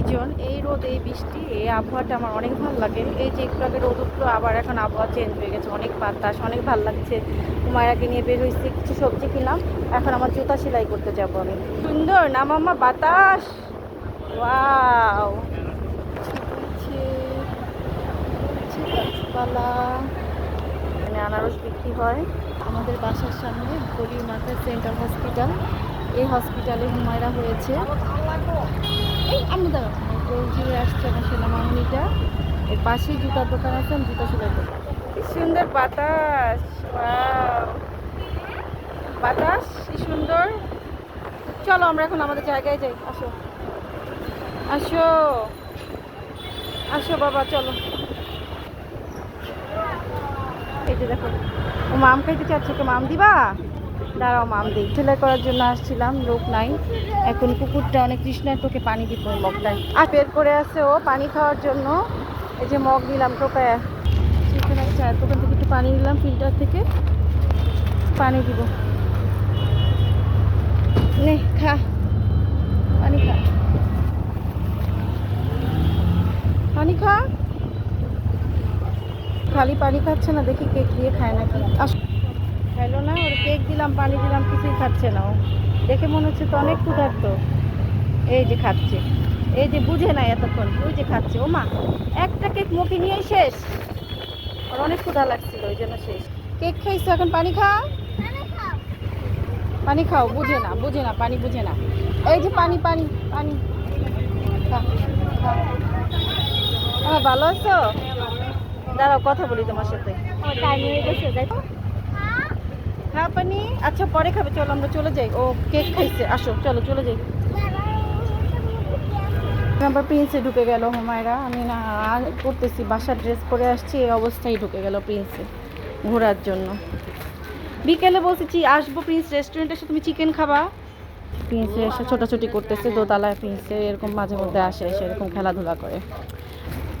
Season এই রোদ, এই বৃষ্টি, এই আবহাওয়াটা আমার অনেক ভালো লাগে। এই যে একটু আগে রোদ উঠল, আবার এখন আবহাওয়া চেঞ্জ হয়ে গেছে, অনেক বাতাস, অনেক ভালো লাগছে। মায়েরাকে নিয়ে বের হয়েছি, কিছু সবজি কিনলাম, এখন আমার জুতা সেলাই করতে যাব আমি। সুন্দর না মাম্মা, বাতাস! ওয়াও! এখানে আনারস বিক্রি হয়। আমাদের বাসার সামনে গলির মাথায় সেন্ট্রাল হসপিটাল। এই হসপিটালে হুমায়রা হয়েছে। এই আমি দাঁড়াও। গৌজিয়ে আসছে আমার সোনা মামনিটা এর পাশেই জুতার দোকান আছে, আমি জুতা সেলাই করব। কি সুন্দর বাতাস! বাতাস, কি সুন্দর। চলো আমরা এখন আমাদের জায়গায় যাই, আসো। আসো। আসো বাবা, চলো। এই যে দেখো, ও মাম খাইতে চাচ্ছে মাম দিবা? দাঁড়াও মাম দিই সেলাই করার জন্য আসছিলাম, লোক নাই। এখন কুকুরটা অনেক তৃষ্ণার তোকে পানি ওই মগটায়। আর বের করে আছে ও পানি খাওয়ার জন্য। এই যে মগ নিলাম টোকায়। সেখানে চায়ের দোকান থেকে একটু পানি নিলাম, ফিল্টার থেকে। পানি দিব। নে, খা। পানি খা। পানি খা। খালি পানি খাচ্ছে না, দেখি কেক দিয়ে খায় নাকি। আস। দিলাম, পানি দিলাম, কিছুই খাচ্ছে না ও। দেখে মনে হচ্ছে তো অনেক ক্ষুধার্ত। এই যে খাচ্ছে। এই যে বুঝে নাই এতক্ষণ, ওই যে খাচ্ছে। ও মা, একটা কেক মুখে নিয়েই শেষ। ওর অনেক ক্ষুধা লাগছিল, ওই জন্য শেষ। কেক খাইছো এখন? পানি খা পানি খাও, বুঝে না বুঝে না, পানি বুঝে না। এই যে পানি পানি পানি। ভালো আছো? দাঁড়াও, কথা বলি তোমার সাথে। হ্যাঁ পানি। আচ্ছা পরে খাবে, চলো, আমরা চলে যাই। ও কেক খাইছে, আসো, চলো, চলে যাই। নাম্বার প্রিন্সে ঢুকে গেল, হুমায়রা। আমি না করতেছি বাসার ড্রেস পরে আসছি, এই অবস্থায় ঢুকে গেল প্রিন্সে ঘোরার জন্য। বিকেলে বলছি আসব প্রিন্স রেস্টুরেন্টে এসে তুমি চিকেন খাবা? প্রিন্সে এসে ছোটাছুটি করতেছে, দোতলায় প্রিন্সে এরকম মাঝে মধ্যে আসে, এসে এরকম খেলাধুলা করে।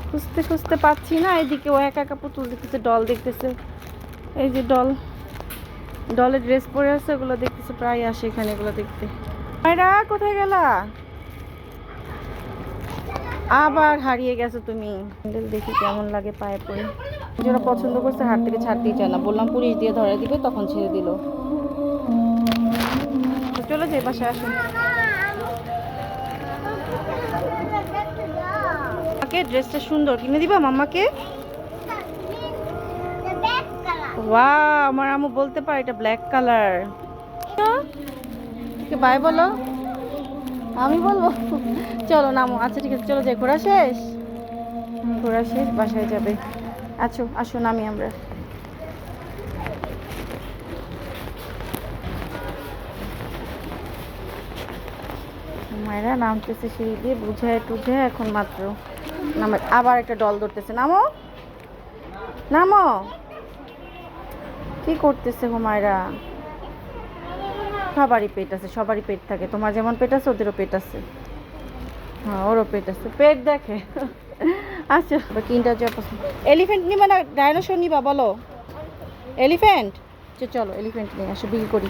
খুঁজতে খুঁজতে পাচ্ছি না, এদিকে ও একা একা পুতুল দেখতেছে, ডল দেখতেছে। এই যে ডল ডলের ড্রেস পরে আছে ওগুলো দেখতেছে, প্রায় আসে এখানে, এগুলো দেখতে। মায়েরা কোথায় গেলা? আবার হারিয়ে গেছো তুমি। দেখি কেমন লাগে পায়ে পরে যারা পছন্দ করছে হাট থেকে ছাড়তেই চায় না। বললাম, পুলিশ দিয়ে ধরে দিবে, তখন ছেড়ে দিল। চলে যাই, বাসায় আসুন ড্রেসটা সুন্দর কিনে দিবা মাম্মাকে ওয়া আমার আম্মু বলতে পারে এটা ব্ল্যাক কালার বাই বলো। আমি বলব? চলো নামো। আচ্ছা ঠিক আছে চলো যাই ঘোরা শেষ? ঘোরা শেষ বাসায় যাবে। আছো আসো নামি আমরা। মায়েরা নামতেছে সিঁড়ি দিয়ে বুঝায় টুঝায় এখন মাত্র। নামে আবার একটা ডল ধরতেছে। নামো? নামো? কি করতেছে হুমায়রা সবারই পেট আছে, সবারই পেট থাকে। তোমার যেমন পেট আছে, ওদেরও পেট আছে। হ্যাঁ ওরও পেট আছে। পেট দেখে। আচ্ছা। কিনটা যা পছন্দ এলিফেন্ট নিবা না ডাইনোসর নিবা, বলো। এলিফেন্ট চলো এলিফেন্ট নিয়ে আসো বিল করি।